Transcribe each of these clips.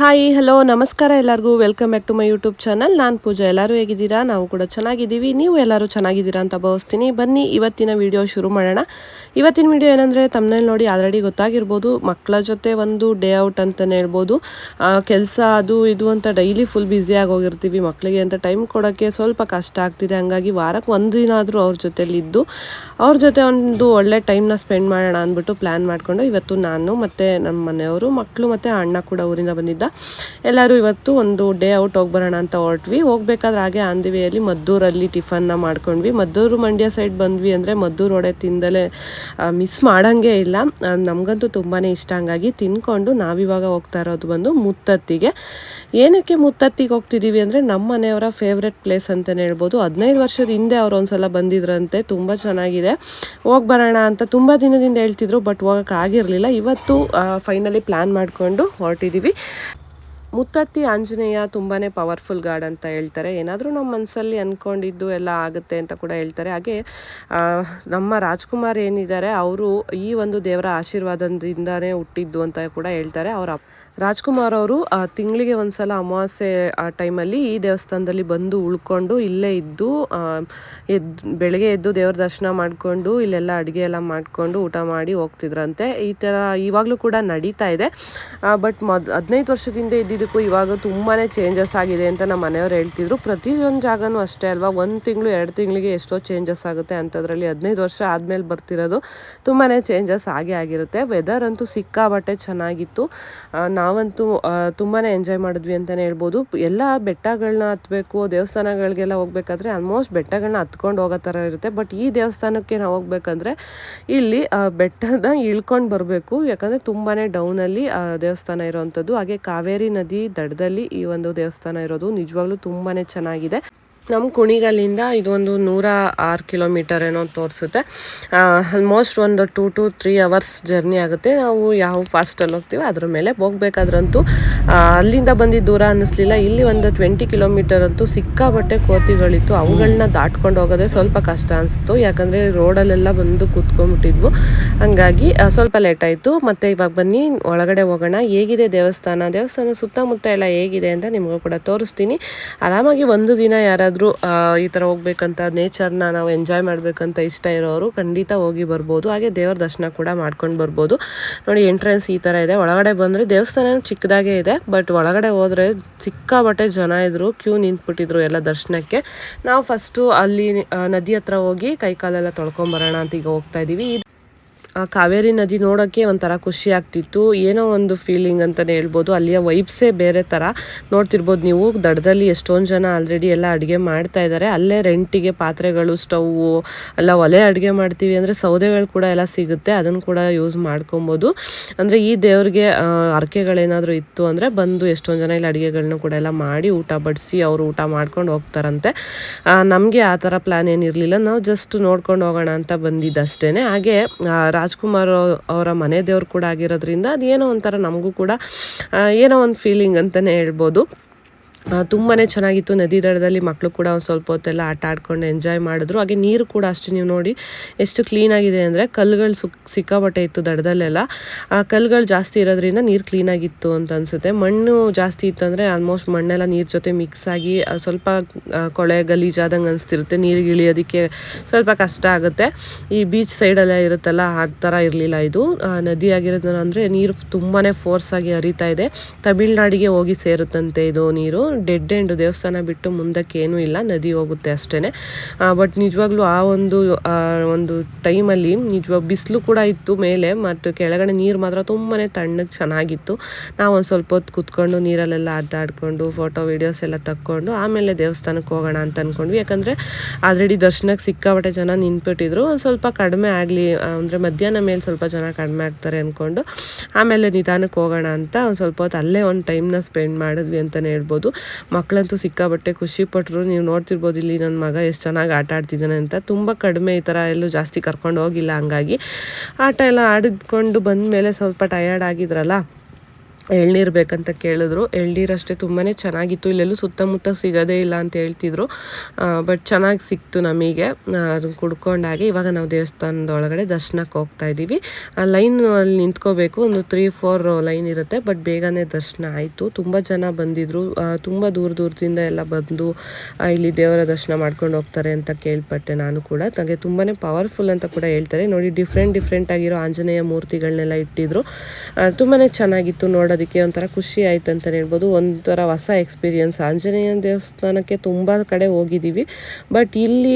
Hi hello ನಮಸ್ಕಾರ ಎಲ್ಲರಿಗೂ. Welcome back to my YouTube channel ನಾನು ಪೂಜಾ. ಎಲ್ಲರೂ ಹೇಗಿದ್ದೀರಾ? ನಾವು ಕೂಡ ಚೆನ್ನಾಗಿದ್ದೀವಿ. ನೀವು ಎಲ್ಲರೂ ಚೆನ್ನಾಗಿದ್ದೀರಾ ಅಂತ ಭಾವಿಸ್ತೀನಿ. ಬನ್ನಿ, ಇವತ್ತಿನ ವಿಡಿಯೋ ಶುರು ಮಾಡೋಣ. ಇವತ್ತಿನ ವಿಡಿಯೋ ಏನಂದರೆ ತಮ್ಮನೇಲಿ ನೋಡಿ ಆಲ್ರೆಡಿ ಗೊತ್ತಾಗಿರ್ಬೋದು. ಮಕ್ಕಳ ಜೊತೆ ಒಂದು ಡೇ ಔಟ್ ಅಂತಲೇ ಹೇಳ್ಬೋದು. ಕೆಲಸ, ಅದು, ಇದು ಅಂತ ಡೈಲಿ ಫುಲ್ ಬ್ಯುಸಿಯಾಗಿ ಹೋಗಿರ್ತೀವಿ. ಮಕ್ಕಳಿಗೆ ಅಂತ ಟೈಮ್ ಕೊಡೋಕ್ಕೆ ಸ್ವಲ್ಪ ಕಷ್ಟ ಆಗ್ತಿದೆ. ಹಂಗಾಗಿ ವಾರಕ್ಕೆ ಒಂದು ದಿನ ಆದರೂ ಅವ್ರ ಜೊತೆಯಲ್ಲಿದ್ದು ಅವ್ರ ಜೊತೆ ಒಂದು ಒಳ್ಳೆ ಟೈಮ್ನ ಸ್ಪೆಂಡ್ ಮಾಡೋಣ ಅಂದ್ಬಿಟ್ಟು ಪ್ಲ್ಯಾನ್ ಮಾಡಿಕೊಂಡು ಇವತ್ತು ನಾನು ಮತ್ತು ನಮ್ಮ ಮನೆಯವರು ಮಕ್ಕಳು ಮತ್ತು ಅಣ್ಣ ಕೂಡ ಊರಿಂದ ಬಂದಿದ್ದ. ಎಲ್ಲರೂ ಇವತ್ತು ಒಂದು ಡೇ ಔಟ್ ಹೋಗಿ ಬರೋಣ ಅಂತ ಹೊರಟ್ವಿ. ಹೋಗ್ಬೇಕಾದ್ರೆ ಹಾಗೆ ಆನ್ ಮದ್ದೂರಲ್ಲಿ ಟಿಫನ್ನ ಮಾಡ್ಕೊಂಡ್ವಿ. ಮದ್ದೂರು ಮಂಡ್ಯ ಸೈಡ್ ಬಂದ್ವಿ ಅಂದರೆ ಮದ್ದೂರು ಒಡೆ ತಿಂದಲೇ ಮಿಸ್ ಮಾಡೋಂಗೇ ಇಲ್ಲ. ನಮಗಂತೂ ತುಂಬಾ ಇಷ್ಟ ಹಂಗಾಗಿ ತಿನ್ಕೊಂಡು ನಾವಿವಾಗ ಹೋಗ್ತಾ ಇರೋದು ಬಂದು ಮುತ್ತತ್ತಿಗೆ. ಏನಕ್ಕೆ ಮುತ್ತತ್ತಿಗೆ ಹೋಗ್ತಿದ್ದೀವಿ ಅಂದರೆ ನಮ್ಮ ಮನೆಯವರ ಫೇವ್ರೆಟ್ ಪ್ಲೇಸ್ ಅಂತಲೇ ಹೇಳ್ಬೋದು. ಹದಿನೈದು ವರ್ಷದ ಹಿಂದೆ ಅವ್ರು ಒಂದ್ಸಲ ಬಂದಿದ್ರಂತೆ, ತುಂಬ ಚೆನ್ನಾಗಿದೆ. ಹೋಗಿ ಬರೋಣ ಅಂತ ತುಂಬ ದಿನದಿಂದ ಹೇಳ್ತಿದ್ರು, ಬಟ್ ಹೋಗೋಕ್ಕಾಗಿರಲಿಲ್ಲ ಇವತ್ತು ಫೈನಲಿ ಪ್ಲ್ಯಾನ್ ಮಾಡಿಕೊಂಡು ಹೊರಟಿದ್ದೀವಿ ಮುತ್ತತ್ತಿ ಆಂಜನೇಯ ತುಂಬಾ ಪವರ್ಫುಲ್ ಗಾಡ್ ಅಂತ ಹೇಳ್ತಾರೆ. ಏನಾದರೂ ನಮ್ಮ ಮನಸ್ಸಲ್ಲಿ ಅಂದ್ಕೊಂಡಿದ್ದು ಎಲ್ಲ ಆಗುತ್ತೆ ಅಂತ ಕೂಡ ಹೇಳ್ತಾರೆ. ಹಾಗೆ ನಮ್ಮ ರಾಜ್ಕುಮಾರ್ ಏನಿದ್ದಾರೆ, ಅವರು ಈ ಒಂದು ದೇವರ ಆಶೀರ್ವಾದದಿಂದನೇ ಹುಟ್ಟಿದ್ದು ಅಂತ ಕೂಡ ಹೇಳ್ತಾರೆ. ಅವರ ರಾಜ್ಕುಮಾರ್ ಅವರು ತಿಂಗಳಿಗೆ ಒಂದ್ಸಲ ಅಮಾವಾಸ್ಯೆ ಆ ಟೈಮಲ್ಲಿ ಈ ದೇವಸ್ಥಾನದಲ್ಲಿ ಬಂದು ಉಳ್ಕೊಂಡು ಇಲ್ಲೇ ಇದ್ದು ಎದ್ದು ಬೆಳಗ್ಗೆ ಎದ್ದು ದೇವ್ರ ದರ್ಶನ ಮಾಡಿಕೊಂಡು ಇಲ್ಲೆಲ್ಲ ಅಡುಗೆ ಎಲ್ಲ ಮಾಡಿಕೊಂಡು ಊಟ ಮಾಡಿ ಹೋಗ್ತಿದ್ರಂತೆ. ಈ ಥರ ಇವಾಗಲೂ ಕೂಡ ನಡೀತಾ ಇದೆ. ಬಟ್ ಮೊದ್ ಹದಿನೈದು ವರ್ಷದಿಂದ ಇದ್ದಿದ್ದಕ್ಕೂ ಇವಾಗ ತುಂಬಾ ಚೇಂಜಸ್ ಆಗಿದೆ ಅಂತ ನಮ್ಮ ಮನೆಯವ್ರು ಹೇಳ್ತಿದ್ರು. ಪ್ರತಿಯೊಂದು ಜಾಗನೂ ಅಷ್ಟೇ ಅಲ್ವಾ? ಒಂದು ತಿಂಗಳು ಎರಡು ತಿಂಗಳಿಗೆ ಎಷ್ಟೋ ಚೇಂಜಸ್ ಆಗುತ್ತೆ ಅಂಥದ್ರಲ್ಲಿ ಹದಿನೈದು ವರ್ಷ ಆದಮೇಲೆ ಬರ್ತಿರೋದು ತುಂಬಾ ಚೇಂಜಸ್ ಆಗೇ ಆಗಿರುತ್ತೆ. ವೆದರ್ ಅಂತೂ ಸಿಕ್ಕಾಬಟ್ಟೆ ಚೆನ್ನಾಗಿತ್ತು. ಆ, ನಾವಂತೂ ತುಂಬಾ ಎಂಜಾಯ್ ಮಾಡಿದ್ವಿ ಅಂತಲೇ ಹೇಳ್ಬೋದು. ಎಲ್ಲ ಬೆಟ್ಟಗಳನ್ನ ಹತ್ತಬೇಕು ದೇವಸ್ಥಾನಗಳಿಗೆಲ್ಲ ಹೋಗ್ಬೇಕಾದ್ರೆ ಆಲ್ಮೋಸ್ಟ್ ಬೆಟ್ಟಗಳನ್ನ ಹತ್ಕೊಂಡು ಹೋಗೋ ಥರ ಇರುತ್ತೆ. ಬಟ್ ಈ ದೇವಸ್ಥಾನಕ್ಕೆ ನಾವು ಹೋಗ್ಬೇಕಂದ್ರೆ ಇಲ್ಲಿ ಬೆಟ್ಟನ ಇಳ್ಕೊಂಡು ಬರಬೇಕು. ಯಾಕಂದರೆ ತುಂಬಾ ಡೌನಲ್ಲಿ ದೇವಸ್ಥಾನ ಇರೋವಂಥದ್ದು ಹಾಗೆ ಕಾವೇರಿ ನದಿ ದಡದಲ್ಲಿ ಈ ಒಂದು ದೇವಸ್ಥಾನ ಇರೋದು ನಿಜವಾಗ್ಲೂ ತುಂಬಾ ಚೆನ್ನಾಗಿದೆ. ನಮ್ಮ ಕುಣಿಗಲ್ಲಿಂದ ಇದೊಂದು ನೂರ ಆರು ಕಿಲೋಮೀಟರ್ ಏನೋ ತೋರಿಸುತ್ತೆ. ಆಲ್ಮೋಸ್ಟ್ ಒಂದು two to three hours journey ಆಗುತ್ತೆ. ನಾವು ಯಾವ ಫಾಸ್ಟಲ್ಲಿ ಹೋಗ್ತೀವಿ ಅದ್ರ ಮೇಲೆ ಹೋಗ್ಬೇಕಾದ್ರಂತೂ ಅಲ್ಲಿಂದ ಬಂದಿದ್ದ ದೂರ ಅನ್ನಿಸ್ಲಿಲ್ಲ. ಇಲ್ಲಿ ಒಂದು ಟ್ವೆಂಟಿ ಕಿಲೋಮೀಟರ್ ಅಂತೂ ಸಿಕ್ಕಾಬಟ್ಟೆ ಕೋತಿಗಳಿತ್ತು. ಅವುಗಳನ್ನ ದಾಟ್ಕೊಂಡು ಹೋಗೋದೇ ಸ್ವಲ್ಪ ಕಷ್ಟ ಅನಿಸ್ತು. ಯಾಕಂದರೆ ರೋಡಲ್ಲೆಲ್ಲ ಬಂದು ಕೂತ್ಕೊಂಡ್ಬಿಟ್ಟಿದ್ವು. ಹಂಗಾಗಿ ಸ್ವಲ್ಪ ಲೇಟ್ ಆಯಿತು. ಮತ್ತು ಇವಾಗ ಬನ್ನಿ, ಒಳಗಡೆ ಹೋಗೋಣ. ಹೇಗಿದೆ ದೇವಸ್ಥಾನ? ದೇವಸ್ಥಾನ ಸುತ್ತಮುತ್ತ ಎಲ್ಲ ಹೇಗಿದೆ ಅಂತ ನಿಮಗೂ ಕೂಡ ತೋರಿಸ್ತೀನಿ. ಆರಾಮಾಗಿ ಒಂದು ದಿನ ಯಾರಾದರೂ ಈ ಥರ ಹೋಗ್ಬೇಕಂತ ನೇಚರ್ನ ನಾವು ಎಂಜಾಯ್ ಮಾಡಬೇಕಂತ ಇಷ್ಟ ಇರೋರು ಖಂಡಿತ ಹೋಗಿ ಬರ್ಬೋದು. ಹಾಗೆ ದೇವರ ದರ್ಶನ ಕೂಡ ಮಾಡ್ಕೊಂಡು ಬರ್ಬೋದು. ನೋಡಿ ಎಂಟ್ರೆನ್ಸ್ ಈ ಥರ ಇದೆ. ಒಳಗಡೆ ಬಂದರೆ ದೇವಸ್ಥಾನ ಚಿಕ್ಕದಾಗೇ ಇದೆ. ಬಟ್ ಒಳಗಡೆ ಹೋದರೆ ಸಿಕ್ಕಾಬಟ್ಟೆ ಜನ ಇದ್ದರು ಕ್ಯೂ ನಿಂತ್ಬಿಟ್ಟಿದ್ರು ಎಲ್ಲ ದರ್ಶನಕ್ಕೆ. ನಾವು ಫಸ್ಟು ಅಲ್ಲಿ ನದಿ ಹತ್ರ ಹೋಗಿ ಕೈ ಕಾಲೆಲ್ಲ ತೊಳ್ಕೊಂಬರೋಣ ಅಂತ ಈಗ ಹೋಗ್ತಾ ಇದ್ದೀವಿ ಇದು ಆ ಕಾವೇರಿ ನದಿ ನೋಡೋಕ್ಕೆ ಒಂಥರ ಖುಷಿ ಆಗ್ತಿತ್ತು. ಏನೋ ಒಂದು ಫೀಲಿಂಗ್ ಅಂತಲೇ ಹೇಳ್ಬೋದು. ಅಲ್ಲಿಯ ವೈಬ್ಸೇ ಬೇರೆ ಥರ. ನೋಡ್ತಿರ್ಬೋದು ನೀವು, ದಡದಲ್ಲಿ ಎಷ್ಟೊಂದು ಜನ ಆಲ್ರೆಡಿ ಎಲ್ಲ ಅಡುಗೆ ಮಾಡ್ತಾ ಇದ್ದಾರೆ ಅಲ್ಲೇ ರೆಂಟಿಗೆ ಪಾತ್ರೆಗಳು, ಸ್ಟವ್ವು, ಎಲ್ಲ ಒಲೆ ಅಡುಗೆ ಮಾಡ್ತೀವಿ ಅಂದರೆ ಸೌದೆಗಳು ಕೂಡ ಎಲ್ಲ ಸಿಗುತ್ತೆ. ಅದನ್ನು ಕೂಡ ಯೂಸ್ ಮಾಡ್ಕೊಬೋದು. ಅಂದರೆ ಈ ದೇವ್ರಿಗೆ ಅರ್ಕೆಗಳೇನಾದರೂ ಇತ್ತು ಅಂದರೆ ಬಂದು ಎಷ್ಟೊಂದು ಜನ ಇಲ್ಲಿ ಅಡುಗೆಗಳನ್ನ ಕೂಡ ಎಲ್ಲ ಮಾಡಿ ಊಟ ಬಡಿಸಿ ಅವರು ಊಟ ಮಾಡ್ಕೊಂಡು ಹೋಗ್ತಾರಂತೆ. ನಮಗೆ ಆ ಥರ ಪ್ಲ್ಯಾನ್ ಏನಿರಲಿಲ್ಲ ನಾವು ಜಸ್ಟ್ ನೋಡ್ಕೊಂಡು ಹೋಗೋಣ ಅಂತ ಬಂದಿದ್ದಷ್ಟೇ ಹಾಗೆ ರಾಜ್ಕುಮಾರ್ ಅವರ ಮನೆ ದೇವ್ರು ಕೂಡ ಆಗಿರೋದ್ರಿಂದ ಅದೇನೋ ಒಂಥರ ನಮಗೂ ಕೂಡ ಏನೋ ಒಂದು ಫೀಲಿಂಗ್ ಅಂತಲೇ ಹೇಳ್ಬೋದು. ತುಂಬಾ ಚೆನ್ನಾಗಿತ್ತು. ನದಿ ದಡದಲ್ಲಿ ಮಕ್ಕಳು ಕೂಡ ಒಂದು ಸ್ವಲ್ಪ ಹೊತ್ತೆಲ್ಲ ಆಟ ಆಡ್ಕೊಂಡು ಎಂಜಾಯ್ ಮಾಡಿದ್ರು. ಹಾಗೆ ನೀರು ಕೂಡ ಅಷ್ಟೇ ನೀವು ನೋಡಿ ಎಷ್ಟು ಕ್ಲೀನಾಗಿದೆ ಅಂದರೆ ಕಲ್ಲುಗಳು ಸುಕ್ ಸಿಕ್ಕಾಪಟ್ಟೆ ಇತ್ತು ದಡದಲ್ಲೆಲ್ಲ. ಆ, ಕಲ್ಲುಗಳು ಜಾಸ್ತಿ ಇರೋದ್ರಿಂದ ನೀರು ಕ್ಲೀನಾಗಿತ್ತು ಅಂತ ಅನಿಸುತ್ತೆ. ಮಣ್ಣು ಜಾಸ್ತಿ ಇತ್ತಂದರೆ ಆಲ್ಮೋಸ್ಟ್ ಮಣ್ಣೆಲ್ಲ ನೀರು ಜೊತೆ ಮಿಕ್ಸ್ ಆಗಿ ಸ್ವಲ್ಪ ಕೊಳೆ ಗಲೀಜಾದಂಗೆ ಅನಿಸ್ತಿರುತ್ತೆ. ನೀರಿಗೆ ಇಳಿಯೋದಕ್ಕೆ ಸ್ವಲ್ಪ ಕಷ್ಟ ಆಗುತ್ತೆ. ಈ ಬೀಚ್ ಸೈಡೆಲ್ಲ ಇರುತ್ತಲ್ಲ, ಆ ಥರ ಇರಲಿಲ್ಲ ಇದು. ನದಿ ಆಗಿರೋದ್ರ ಅಂದರೆ ನೀರು ತುಂಬಾ ಫೋರ್ಸಾಗಿ ಹರಿತಾ ಇದೆ. ತಮಿಳ್ನಾಡಿಗೆ ಹೋಗಿ ಸೇರುತ್ತಂತೆ ಇದು ನೀರು. ಡೆಡ್ ಎಂಡ್ ದೇವಸ್ಥಾನ ಬಿಟ್ಟು ಮುಂದಕ್ಕೆ ಏನೂ ಇಲ್ಲ, ನದಿ ಹೋಗುತ್ತೆ ಅಷ್ಟೇ ಬಟ್ ನಿಜವಾಗ್ಲೂ ಆ ಒಂದು ಒಂದು ಟೈಮಲ್ಲಿ ನಿಜವಾಗ ಬಿಸಿಲು ಕೂಡ ಇತ್ತು ಮೇಲೆ ಮತ್ತು ಕೆಳಗಡೆ ನೀರು ಮಾತ್ರ ತುಂಬಾ ತಣ್ಣಗೆ ಚೆನ್ನಾಗಿತ್ತು. ನಾವು ಒಂದು ಸ್ವಲ್ಪ ಹೊತ್ತು ಕುತ್ಕೊಂಡು ನೀರಲ್ಲೆಲ್ಲ ಆಟ ಫೋಟೋ ವೀಡಿಯೋಸ್ ಎಲ್ಲ ತಕ್ಕೊಂಡು ಆಮೇಲೆ ದೇವಸ್ಥಾನಕ್ಕೆ ಹೋಗೋಣ ಅಂತ ಅಂದ್ಕೊಂಡ್ವಿ ಯಾಕಂದರೆ ಆಲ್ರೆಡಿ ದರ್ಶನಕ್ಕೆ ಸಿಕ್ಕಾಪಟ್ಟೆ ಜನ ನಿಂತ್ಬಿಟ್ಟಿದ್ರು. ಒಂದು ಸ್ವಲ್ಪ ಕಡಿಮೆ ಆಗಲಿ ಅಂದರೆ ಮಧ್ಯಾಹ್ನ ಮೇಲೆ ಸ್ವಲ್ಪ ಜನ ಕಡಿಮೆ ಆಗ್ತಾರೆ ಅಂದ್ಕೊಂಡು ಆಮೇಲೆ ನಿಧಾನಕ್ಕೆ ಹೋಗೋಣ ಅಂತ ಒಂದು ಸ್ವಲ್ಪ ಹೊತ್ತು ಅಲ್ಲೇ ಒಂದು ಟೈಮ್ನ ಸ್ಪೆಂಡ್ ಮಾಡಿದ್ವಿ ಅಂತಲೇ ಹೇಳ್ಬೋದು. ಮಕ್ಕಳಂತೂ ಸಿಕ್ಕಾಬಟ್ಟೆ ಖುಷಿ ಪಟ್ಟರು ನೀವು ನೋಡ್ತಿರ್ಬೋದು ಇಲ್ಲಿ ನನ್ನ ಮಗ ಎಷ್ಟು ಚೆನ್ನಾಗಿ ಆಟ ಆಡ್ತಿದ್ದಾನೆ ಅಂತ. ತುಂಬ ಕಡಿಮೆ ಈ ಥರ ಎಲ್ಲೂ ಜಾಸ್ತಿ ಕರ್ಕೊಂಡು ಹೋಗಿಲ್ಲ ಹಂಗಾಗಿ. ಆಟ ಎಲ್ಲ ಆಡಿದ್ಕೊಂಡು ಬಂದ ಮೇಲೆ ಸ್ವಲ್ಪ ಟಯರ್ಡ್ ಆಗಿದ್ರಲ್ಲ? ಎಳ್ನೀರು ಬೇಕಂತ ಕೇಳಿದ್ರು. ಎಳ್ನೀರಷ್ಟೇ ತುಂಬಾ ಚೆನ್ನಾಗಿತ್ತು. ಇಲ್ಲೆಲ್ಲೂ ಸುತ್ತಮುತ್ತ ಸಿಗೋದೇ ಇಲ್ಲ ಅಂತ ಹೇಳ್ತಿದ್ರು. ಬಟ್ ಚೆನ್ನಾಗಿ ಸಿಕ್ತು ನಮಗೆ. ಅದನ್ನು ಕುಡ್ಕೊಂಡಾಗೆ ಇವಾಗ ನಾವು ದೇವಸ್ಥಾನದ ಒಳಗಡೆ ದರ್ಶನಕ್ಕೆ ಹೋಗ್ತಾ ಇದ್ದೀವಿ ಲೈನ್ ಅಲ್ಲಿ ನಿಂತ್ಕೋಬೇಕು. ಒಂದು ತ್ರೀ ಫೋರ್ ಲೈನ್ ಇರುತ್ತೆ. ಬಟ್ ಬೇಗನೆ ದರ್ಶನ ಆಯಿತು. ತುಂಬ ಜನ ಬಂದಿದ್ರು. ತುಂಬ ದೂರ ದೂರದಿಂದ ಎಲ್ಲ ಬಂದು ಇಲ್ಲಿ ದೇವರ ದರ್ಶನ ಮಾಡ್ಕೊಂಡು ಹೋಗ್ತಾರೆ ಅಂತ ಕೇಳ್ಪಟ್ಟೆ ನಾನು ಕೂಡ. ನನಗೆ ತುಂಬಾ ಪವರ್ಫುಲ್ ಅಂತ ಕೂಡ ಹೇಳ್ತಾರೆ. ನೋಡಿ ಡಿಫ್ರೆಂಟ್ ಡಿಫ್ರೆಂಟ್ ಆಗಿರೋ ಆಂಜನೇಯ ಮೂರ್ತಿಗಳನ್ನೆಲ್ಲ ಇಟ್ಟಿದ್ರು. ತುಂಬಾ ಚೆನ್ನಾಗಿತ್ತು ನೋಡೋದಕ್ಕೆ ಒಂಥರ ಖುಷಿ ಆಯ್ತು ಅಂತಲೇ ಹೇಳ್ಬೋದು. ಒಂಥರ ಹೊಸ ಎಕ್ಸ್ಪೀರಿಯನ್ಸ್ ಆಂಜನೇಯ ದೇವಸ್ಥಾನಕ್ಕೆ ತುಂಬ ಕಡೆ ಹೋಗಿದ್ದೀವಿ. ಬಟ್ ಇಲ್ಲಿ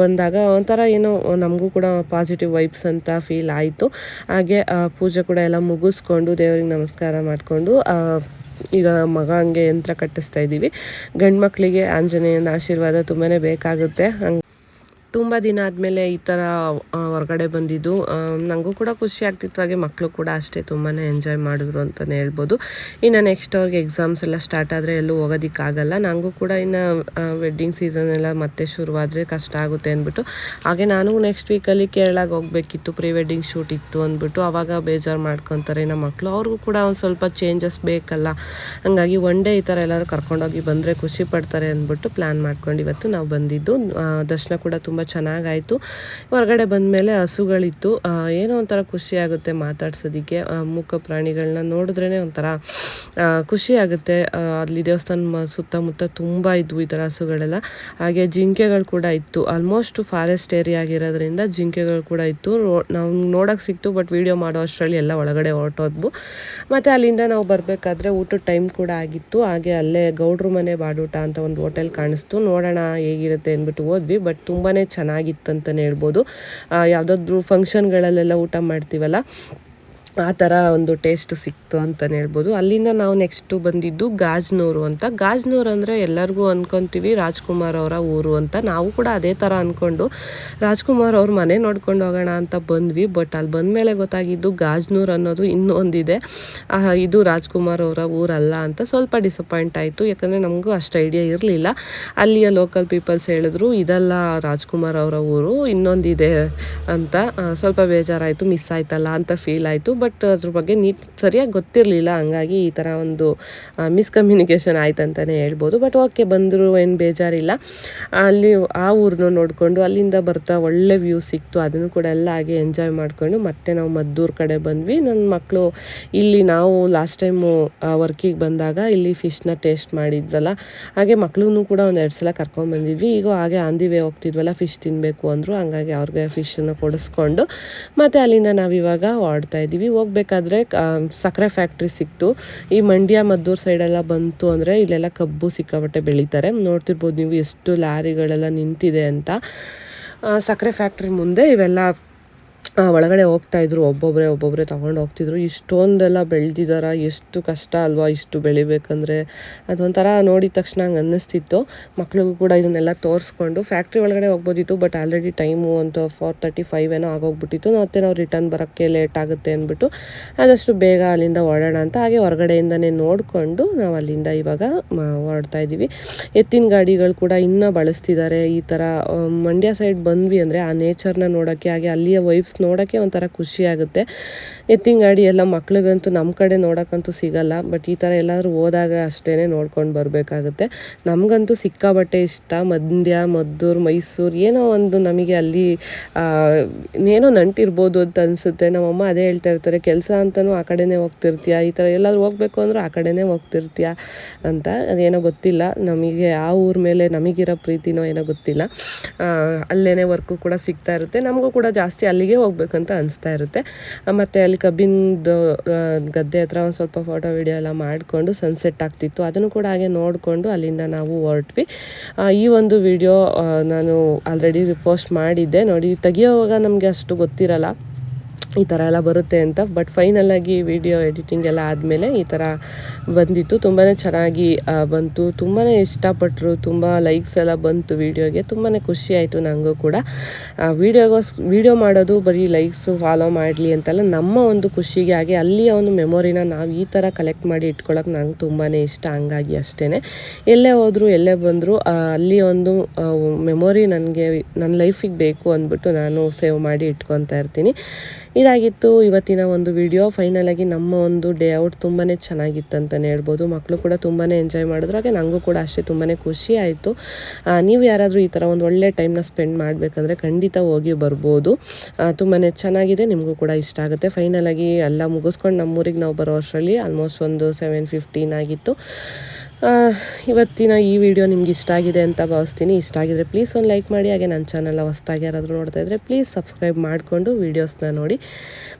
ಬಂದಾಗ ಒಂಥರ ಏನೋ ನಮಗೂ ಕೂಡ ಪಾಸಿಟಿವ್ ವೈಬ್ಸ್ ಅಂತ ಫೀಲ್ ಆಯಿತು. ಹಾಗೆ ಪೂಜೆ ಕೂಡ ಎಲ್ಲ ಮುಗಿಸ್ಕೊಂಡು ದೇವರಿಗೆ ನಮಸ್ಕಾರ ಮಾಡಿಕೊಂಡು ಈಗ ಮಗ ಹಂಗೆ ಯಂತ್ರ ಕಟ್ಟಿಸ್ತಾ ಇದ್ದೀವಿ. ಗಂಡು ಮಕ್ಕಳಿಗೆ ಆಂಜನೇಯನ ಆಶೀರ್ವಾದ ತುಂಬಾ ಬೇಕಾಗುತ್ತೆ. ಹಂಗೆ ತುಂಬ ದಿನ ಆದಮೇಲೆ ಈ ಥರ ಹೊರಗಡೆ ಬಂದಿದ್ದು. ನನಗೂ ಕೂಡ ಖುಷಿ ಆಗ್ತಿತ್ತು. ಹಾಗೆ ಮಕ್ಕಳು ಕೂಡ ಅಷ್ಟೇ ತುಂಬಾ ಎಂಜಾಯ್ ಮಾಡಿದ್ರು ಅಂತಲೇ ಹೇಳ್ಬೋದು. ಇನ್ನು ನೆಕ್ಸ್ಟ್ ಅವ್ರಿಗೆ ಎಕ್ಸಾಮ್ಸ್ ಎಲ್ಲ ಸ್ಟಾರ್ಟ್ ಆದರೆ ಎಲ್ಲೂ ಹೋಗೋದಕ್ಕಾಗಲ್ಲ. ನನಗೂ ಕೂಡ ಇನ್ನು ವೆಡ್ಡಿಂಗ್ ಸೀಸನ್ ಎಲ್ಲ ಮತ್ತೆ ಶುರುವಾದರೆ ಕಷ್ಟ ಆಗುತ್ತೆ ಅಂದ್ಬಿಟ್ಟು. ಹಾಗೆ ನಾನು ನೆಕ್ಸ್ಟ್ ವೀಕಲ್ಲಿ ಕೇರಳಗೆ ಹೋಗಬೇಕಿತ್ತು. ಪ್ರೀ ವೆಡ್ಡಿಂಗ್ ಶೂಟ್ ಇತ್ತು ಅಂದ್ಬಿಟ್ಟು. ಆವಾಗ ಬೇಜಾರು ಮಾಡ್ಕೊತಾರೆ ನಮ್ಮ ಮಕ್ಕಳು ಅವ್ರಿಗೂ ಕೂಡ ಒಂದು ಸ್ವಲ್ಪ ಚೇಂಜಸ್ ಬೇಕಲ್ಲ. ಹಾಗಾಗಿ ಒನ್ ಡೇ ಈ ಥರ ಎಲ್ಲರೂ ಕರ್ಕೊಂಡೋಗಿ ಬಂದರೆ ಖುಷಿ ಪಡ್ತಾರೆ ಅಂದ್ಬಿಟ್ಟು ಪ್ಲ್ಯಾನ್ ಮಾಡ್ಕೊಂಡು ಇವತ್ತು ನಾವು ಬಂದಿದ್ದು. ದರ್ಶನ ಕೂಡ ತುಂಬ ಚೆನ್ನಾಗಾಯಿತು. ಹೊರಗಡೆ ಬಂದಮೇಲೆ ಹಸುಗಳಿತ್ತು. ಏನೋ ಒಂಥರ ಖುಷಿ ಆಗುತ್ತೆ ಮಾತಾಡ್ಸೋದಕ್ಕೆ ಮೂಕ ಪ್ರಾಣಿಗಳನ್ನ ನೋಡಿದ್ರೇ ಒಂಥರ ಖುಷಿಯಾಗುತ್ತೆ. ಅಲ್ಲಿ ದೇವಸ್ಥಾನ ಸುತ್ತಮುತ್ತ ತುಂಬ ಇದ್ವು ಈ ಥರ ಹಸುಗಳೆಲ್ಲ. ಹಾಗೆ ಜಿಂಕೆಗಳು ಕೂಡ ಇತ್ತು. ಆಲ್ಮೋಸ್ಟ್ ಫಾರೆಸ್ಟ್ ಏರಿಯಾ ಆಗಿರೋದ್ರಿಂದ ಜಿಂಕೆಗಳು ಕೂಡ ಇತ್ತು. ನಾವು ನೋಡೋಕೆ ಸಿಕ್ತು, ಬಟ್ ವಿಡಿಯೋ ಮಾಡೋ ಅಷ್ಟರಲ್ಲಿ ಎಲ್ಲ ಒಳಗಡೆ ಹೊರಟೋದ್ವು. ಮತ್ತು ಅಲ್ಲಿಂದ ನಾವು ಬರಬೇಕಾದ್ರೆ ಊಟದ ಟೈಮ್ ಕೂಡ ಆಗಿತ್ತು. ಹಾಗೆ ಅಲ್ಲೇ ಗೌಡ್ರು ಮನೆ ಬಾಡೂಟ ಅಂತ ಒಂದು ಹೋಟೆಲ್ ಕಾಣಿಸ್ತು. ನೋಡೋಣ ಹೇಗಿರುತ್ತೆ ಅಂದ್ಬಿಟ್ಟು ಹೋದ್ವಿ. ಬಟ್ ತುಂಬಾ ಚೆನ್ನಾಗಿತ್ತು ಅಂತಲೇ ಹೇಳ್ಬೋದು ಯಾವುದಾದ್ರೂ ಫಂಕ್ಷನ್ಗಳಲ್ಲೆಲ್ಲ ಊಟ ಮಾಡ್ತೀವಲ್ಲ ಆ ಥರ ಒಂದು ಟೇಸ್ಟ್ ಸಿಕ್ತು ಅಂತಲೇ ಹೇಳ್ಬೋದು. ಅಲ್ಲಿಂದ ನಾವು ನೆಕ್ಸ್ಟು ಬಂದಿದ್ದು ಗಾಜ್ನೂರು ಅಂತ. ಗಾಜ್ನೂರು ಅಂದರೆ ಎಲ್ಲರಿಗೂ ಅಂದ್ಕೊತೀವಿ ರಾಜ್ಕುಮಾರ್ ಅವರ ಊರು ಅಂತ. ನಾವು ಕೂಡ ಅದೇ ಥರ ಅಂದ್ಕೊಂಡು ರಾಜ್ಕುಮಾರ್ ಅವ್ರ ಮನೆ ನೋಡ್ಕೊಂಡು ಹೋಗೋಣ ಅಂತ ಬಂದ್ವಿ. ಬಟ್ ಅಲ್ಲಿ ಬಂದಮೇಲೆ ಗೊತ್ತಾಗಿದ್ದು ಗಾಜ್ನೂರು ಅನ್ನೋದು ಇನ್ನೊಂದಿದೆ. ಆ, ಇದು ರಾಜ್ಕುಮಾರ್ ಅವರ ಊರಲ್ಲ ಅಂತ ಸ್ವಲ್ಪ ಡಿಸಪಾಯಿಂಟ್ ಆಯಿತು. ಯಾಕಂದರೆ ನಮಗೂ ಅಷ್ಟು ಐಡಿಯಾ ಇರಲಿಲ್ಲ. ಅಲ್ಲಿಯ ಲೋಕಲ್ ಪೀಪಲ್ಸ್ ಹೇಳಿದ್ರು ಇದಲ್ಲ ರಾಜ್ಕುಮಾರ್ ಅವರ ಊರು ಇನ್ನೊಂದಿದೆ ಅಂತ. ಸ್ವಲ್ಪ ಬೇಜಾರಾಯಿತು ಮಿಸ್ ಆಯ್ತಲ್ಲ ಅಂತ ಫೀಲ್ ಆಯಿತು. ಬಟ್ ಅದ್ರ ಬಗ್ಗೆ ನೀಟ್ ಸರಿಯಾಗಿ ಗೊತ್ತಿರಲಿಲ್ಲ. ಹಂಗಾಗಿ ಈ ಥರ ಒಂದು ಮಿಸ್ಕಮ್ಯುನಿಕೇಷನ್ ಆಯ್ತು ಅಂತಲೇ ಹೇಳ್ಬೋದು. ಬಟ್ ಓಕೆ ಬಂದರೂ ಏನು ಬೇಜಾರಿಲ್ಲ. ಅಲ್ಲಿ ಆ ಊರನ್ನ ನೋಡಿಕೊಂಡು ಅಲ್ಲಿಂದ ಬರ್ತಾ ಒಳ್ಳೆ ವ್ಯೂ ಸಿಕ್ತು. ಅದನ್ನು ಕೂಡ ಎಲ್ಲ ಹಾಗೆ ಎಂಜಾಯ್ ಮಾಡಿಕೊಂಡು ಮತ್ತೆ ನಾವು ಮದ್ದೂರು ಕಡೆ ಬಂದ್ವಿ. ನನ್ನ ಮಕ್ಕಳು ಇಲ್ಲಿ ನಾವು ಲಾಸ್ಟ್ ಟೈಮು ವರ್ಕಿಗೆ ಬಂದಾಗ ಇಲ್ಲಿ ಫಿಶ್ನ ಟೇಸ್ಟ್ ಮಾಡಿದ್ವಲ್ಲ. ಹಾಗೆ ಮಕ್ಕಳೂ ಕೂಡ ಒಂದು ಎರಡು ಸಲ ಕರ್ಕೊಂಡ್ಬಂದಿದ್ವಿ ಈಗ ಹಾಗೆ ಆಂದಿವೆ ಹೋಗ್ತಿದ್ವಲ್ಲ ಫಿಶ್ ತಿನ್ನಬೇಕು ಅಂದರು. ಹಂಗಾಗಿ ಅವ್ರಿಗೆ ಫಿಶನ್ನು ಕೊಡಿಸ್ಕೊಂಡು ಮತ್ತು ಅಲ್ಲಿಂದ ನಾವು ಇವಾಗ ಹೊರಡ್ತಾ ಇದ್ದೀವಿ. ಹೋಗ್ಬೇಕಾದ್ರೆ ಸಕ್ಕರೆ ಫ್ಯಾಕ್ಟ್ರಿ ಸಿಕ್ತು. ಈ ಮಂಡ್ಯ, ಮದ್ದೂರು ಸೈಡೆಲ್ಲ ಬಂತು ಅಂದರೆ ಇಲ್ಲೆಲ್ಲ ಕಬ್ಬು ಸಿಕ್ಕಾಪಟ್ಟೆ ಬೆಳೀತಾರೆ. ನೋಡ್ತಿರ್ಬೋದು ನೀವು ಎಷ್ಟು ಲಾರಿಗಳೆಲ್ಲ ನಿಂತಿದೆ ಅಂತ. ಸಕ್ಕರೆ ಫ್ಯಾಕ್ಟ್ರಿ ಮುಂದೆ ಇವೆಲ್ಲ ಒಳಗಡೆ ಹೋಗ್ತಾ ಇದ್ರು ಒಬ್ಬೊಬ್ಬರೇ ಒಬ್ಬೊಬ್ಬರೇ ತಗೊಂಡು ಹೋಗ್ತಿದ್ರು. ಇಷ್ಟೊಂದೆಲ್ಲ ಬೆಳೆದಿದಾರ? ಎಷ್ಟು ಕಷ್ಟ ಅಲ್ವಾ ಇಷ್ಟು ಬೆಳಿಬೇಕಂದ್ರೆ? ಅದೊಂಥರ ನೋಡಿದ ತಕ್ಷಣ ಹಂಗೆ ಅನ್ನಿಸ್ತಿತ್ತು. ಮಕ್ಳಿಗೂ ಕೂಡ ಇದನ್ನೆಲ್ಲ ತೋರಿಸ್ಕೊಂಡು ಫ್ಯಾಕ್ಟ್ರಿ ಒಳಗಡೆ ಹೋಗ್ಬೋದಿತ್ತು, ಬಟ್ ಆಲ್ರೆಡಿ ಟೈಮು ಅಂತ ಫೋರ್ ತರ್ಟಿ ಫೈವ್ ಏನೋ ಆಗೋಗ್ಬಿಟ್ಟಿತ್ತು. ಮತ್ತೆ ನಾವು ರಿಟರ್ನ್ ಬರೋಕ್ಕೆ ಲೇಟ್ ಆಗುತ್ತೆ ಅಂದ್ಬಿಟ್ಟು ಆದಷ್ಟು ಬೇಗ ಅಲ್ಲಿಂದ ಹೊರಡೋಣ ಅಂತ ಹಾಗೆ ಹೊರಗಡೆಯಿಂದನೇ ನೋಡಿಕೊಂಡು ನಾವು ಅಲ್ಲಿಂದ ಇವಾಗ ಓಡ್ತಾ ಇದ್ದೀವಿ. ಎತ್ತಿನ ಗಾಡಿಗಳು ಕೂಡ ಇನ್ನೂ ಬಳಸ್ತಿದ್ದಾರೆ. ಈ ಥರ ಮಂಡ್ಯ ಸೈಡ್ ಬಂದ್ವಿ ಅಂದರೆ ಆ ನೇಚರ್ನ ನೋಡೋಕ್ಕೆ ಹಾಗೆ ಅಲ್ಲಿಯ ವೈಬ್ಸ್ ನೋಡೋಕ್ಕೆ ಒಂಥರ ಖುಷಿ ಆಗುತ್ತೆ. ಎತ್ತಿನ ಗಾಡಿ ಎಲ್ಲ ಮಕ್ಳಿಗಂತೂ ನಮ್ಮ ಕಡೆ ನೋಡೋಕ್ಕಂತೂ ಸಿಗಲ್ಲ. ಬಟ್ ಈ ಥರ ಎಲ್ಲಾದರೂ ಹೋದಾಗ ಅಷ್ಟೇ ನೋಡ್ಕೊಂಡು ಬರಬೇಕಾಗುತ್ತೆ. ನಮಗಂತೂ ಸಿಕ್ಕಾಬಟ್ಟೆ ಇಷ್ಟ. ಮಂಡ್ಯ, ಮದ್ದೂರು, ಮೈಸೂರು ಏನೋ ಒಂದು ನಮಗೆ ಅಲ್ಲಿ ಏನೋ ನಂಟಿರ್ಬೋದು ಅಂತ ಅನಿಸುತ್ತೆ. ನಮ್ಮಮ್ಮ ಅದೇ ಹೇಳ್ತಾ ಇರ್ತಾರೆ, ಕೆಲಸ ಅಂತಲೂ ಆ ಕಡೆನೇ ಹೋಗ್ತಿರ್ತೀಯ? ಈ ಥರ ಎಲ್ಲಾದರೂ ಹೋಗ್ಬೇಕು ಅಂದರೂ ಆ ಕಡೆನೇ ಹೋಗ್ತಿರ್ತೀಯ? ಅಂತ ಅದೇನೋ ಗೊತ್ತಿಲ್ಲ. ನಮಗೆ ಆ ಊರ ಮೇಲೆ ನಮಗಿರೋ ಪ್ರೀತಿನೋ ಏನೋ ಗೊತ್ತಿಲ್ಲ. ಅಲ್ಲೇ ವರ್ಕು ಕೂಡ ಸಿಗ್ತಾ ಇರುತ್ತೆ. ನಮಗೂ ಕೂಡ ಜಾಸ್ತಿ ಅಲ್ಲಿಗೆ ಹೋಗ್ಬೇಕಂತ ಅನಿಸ್ತಾ ಇರುತ್ತೆ. ಮತ್ತು ಅಲ್ಲಿ ಕಬ್ಬಿನದು ಗದ್ದೆ ಹತ್ರ ಒಂದು ಸ್ವಲ್ಪ ಫೋಟೋ ವಿಡಿಯೋ ಎಲ್ಲ ಮಾಡಿಕೊಂಡು ಸನ್ಸೆಟ್ ಆಗ್ತಿತ್ತು. ಅದನ್ನು ಕೂಡ ಹಾಗೆ ನೋಡಿಕೊಂಡು ಅಲ್ಲಿಂದ ನಾವು ಹೊರಟ್ವಿ. ಈ ಒಂದು ವಿಡಿಯೋ ನಾನು ಆಲ್ರೆಡಿ ಪೋಸ್ಟ್ ಮಾಡಿದ್ದೆ. ನೋಡಿ, ತೆಗಿಯೋವಾಗ ನಮಗೆ ಅಷ್ಟು ಗೊತ್ತಿರಲ್ಲ. ಈ ಥರ ಎಲ್ಲ ಬರುತ್ತೆ ಅಂತ. ಬಟ್ ಫೈನಲಾಗಿ ವಿಡಿಯೋ ಎಡಿಟಿಂಗ್ ಎಲ್ಲ ಆದಮೇಲೆ ಈ ಥರ ಬಂದಿತ್ತು. ತುಂಬಾ ಚೆನ್ನಾಗಿ ಬಂತು. ತುಂಬಾ ಇಷ್ಟಪಟ್ಟರು ತುಂಬ ಲೈಕ್ಸ್ ಎಲ್ಲ ಬಂತು ವೀಡಿಯೋಗೆ ತುಂಬಾ ಖುಷಿ ಆಯಿತು ನನಗೂ ಕೂಡ. ವೀಡಿಯೋಗೋಸ್ ವೀಡಿಯೋ ಮಾಡೋದು ಬರೀ ಲೈಕ್ಸು ಫಾಲೋ ಮಾಡಲಿ ಅಂತಲ್ಲ ನಮ್ಮ ಒಂದು ಖುಷಿಗೆ ಹಾಗೆ ಅಲ್ಲಿಯ ಒಂದು ಮೆಮೊರಿನ ನಾವು ಈ ಥರ ಕಲೆಕ್ಟ್ ಮಾಡಿ ಇಟ್ಕೊಳ್ಳೋಕೆ ನಂಗೆ ತುಂಬಾ ಇಷ್ಟ. ಹಂಗಾಗಿ ಅಷ್ಟೇ ಎಲ್ಲೇ ಹೋದರೂ, ಎಲ್ಲೇ ಬಂದರೂ ಅಲ್ಲಿ ಒಂದು ಮೆಮೊರಿ ನನಗೆ ನನ್ನ ಲೈಫಿಗೆ ಬೇಕು ಅಂದ್ಬಿಟ್ಟು ನಾನು ಸೇವ್ ಮಾಡಿ ಇಟ್ಕೊತಾ ಇರ್ತೀನಿ. ಇದಾಗಿತ್ತು ಇವತ್ತಿನ ಒಂದು ವಿಡಿಯೋ ಫೈನಲಾಗಿ ನಮ್ಮ ಒಂದು ಡೇ ಔಟ್ ತುಂಬಾ ಚೆನ್ನಾಗಿತ್ತು ಅಂತಲೇ ಹೇಳ್ಬೋದು. ಮಕ್ಕಳು ಕೂಡ ತುಂಬಾ ಎಂಜಾಯ್ ಮಾಡಿದ್ರು. ಹಾಗೆ ನನಗೂ ಕೂಡ ಅಷ್ಟೇ ತುಂಬಾ ಖುಷಿ ಆಯಿತು. ನೀವು ಯಾರಾದರೂ ಈ ಥರ ಒಂದು ಒಳ್ಳೆ ಟೈಮ್ನ ಸ್ಪೆಂಡ್ ಮಾಡಬೇಕಂದ್ರೆ ಖಂಡಿತ ಹೋಗಿ ಬರ್ಬೋದು. ತುಂಬಾ ಚೆನ್ನಾಗಿದೆ. ನಿಮಗೂ ಕೂಡ ಇಷ್ಟ ಆಗುತ್ತೆ. ಫೈನಲಾಗಿ ಎಲ್ಲ ಮುಗಿಸ್ಕೊಂಡು ನಮ್ಮೂರಿಗೆ ನಾವು ಬರೋ ಅಷ್ಟರಲ್ಲಿ ಆಲ್ಮೋಸ್ಟ್ ಒಂದು ಸೆವೆನ್ ಫಿಫ್ಟೀನ್ ಆಗಿತ್ತು. ಇವತ್ತಿನ ಈ ವಿಡಿಯೋ ನಿಮ್ಗೆ ಇಷ್ಟ ಆಗಿದೆ ಅಂತ ಭಾವಿಸ್ತೀನಿ. ಇಷ್ಟ ಆಗಿದ್ರೆ ಪ್ಲೀಸ್ ಒಂದು ಲೈಕ್ ಮಾಡಿ, ಹಾಗೆ ನನ್ನ ಚಾನಲ್ ಹೊಸ್ದಾಗಿ ಯಾರಾದರೂ ನೋಡ್ತಾ ಇದ್ದರೆ ಪ್ಲೀಸ್ ಸಬ್ಸ್ಕ್ರೈಬ್ ಮಾಡಿಕೊಂಡು ವೀಡಿಯೋಸ್ನ ನೋಡಿ.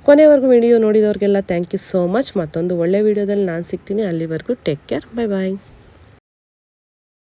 ಕೊನೆವರೆಗೂ ವಿಡಿಯೋ ನೋಡಿದವ್ರಿಗೆಲ್ಲ ಥ್ಯಾಂಕ್ ಯು ಸೋ ಮಚ್ ಮತ್ತೊಂದು ಒಳ್ಳೆ ವಿಡಿಯೋದಲ್ಲಿ ನಾನು ಸಿಗ್ತೀನಿ. ಅಲ್ಲಿವರೆಗೂ ಟೇಕ್ ಕೇರ್ ಬೈ ಬಾಯ್